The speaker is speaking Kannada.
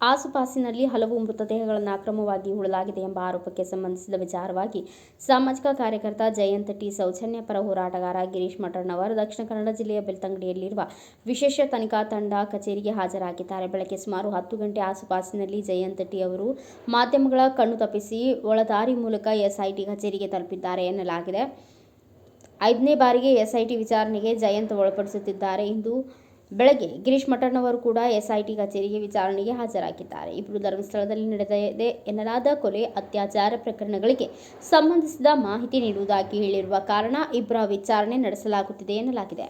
ಆಸುಪಾಸಿನಲ್ಲಿ ಹಲವು ಮೃತದೇಹಗಳನ್ನು ಅಕ್ರಮವಾಗಿ ಹೂಳಲಾಗಿದೆ ಎಂಬ ಆರೋಪಕ್ಕೆ ಸಂಬಂಧಿಸಿದ ವಿಚಾರವಾಗಿ ಸಾಮಾಜಿಕ ಕಾರ್ಯಕರ್ತ ಜಯಂತ ಟಿ. ಸೌಜನ್ಯ ಪರ ಹೋರಾಟಗಾರ ಗಿರೀಶ್ ಮಠಣ್ಣವರ್ ದಕ್ಷಿಣ ಕನ್ನಡ ಜಿಲ್ಲೆಯ ಬೆಳ್ತಂಗಡಿಯಲ್ಲಿರುವ ವಿಶೇಷ ತನಿಖಾ ತಂಡ ಕಚೇರಿಗೆ ಹಾಜರಾಗಿದ್ದಾರೆ. ಬೆಳಗ್ಗೆ ಸುಮಾರು ಹತ್ತು ಗಂಟೆ ಆಸುಪಾಸಿನಲ್ಲಿ ಜಯಂತ ಟಿ. ಅವರು ಮಾಧ್ಯಮಗಳ ಕಣ್ಣು ತಪ್ಪಿಸಿ ಒಳದಾರಿ ಮೂಲಕ ಎಸ್ಐಟಿ ಕಚೇರಿಗೆ ತಲುಪಿದ್ದಾರೆ ಎನ್ನಲಾಗಿದೆ. ಐದನೇ ಬಾರಿಗೆ ಎಸ್ಐಟಿ ವಿಚಾರಣೆಗೆ ಜಯಂತ್ ಒಳಪಡಿಸುತ್ತಿದ್ದಾರೆ. ಇಂದು ಬೆಳಗ್ಗೆ ಗಿರೀಶ್ ಮಠಣ್ಣವರು ಕೂಡ ಎಸ್ಐಟಿ ಕಚೇರಿಗೆ ವಿಚಾರಣೆಗೆ ಹಾಜರಾಗಿದ್ದಾರೆ. ಇಬ್ಬರು ಧರ್ಮಸ್ಥಳದಲ್ಲಿ ನಡೆದಿದೆ ಎನ್ನಲಾದ ಕೊಲೆ, ಅತ್ಯಾಚಾರ ಪ್ರಕರಣಗಳಿಗೆ ಸಂಬಂಧಿಸಿದ ಮಾಹಿತಿ ನೀಡುವುದಾಗಿ ಹೇಳಿರುವ ಕಾರಣ ಇಬ್ಬರ ವಿಚಾರಣೆ ನಡೆಸಲಾಗುತ್ತಿದೆ ಎನ್ನಲಾಗಿದೆ.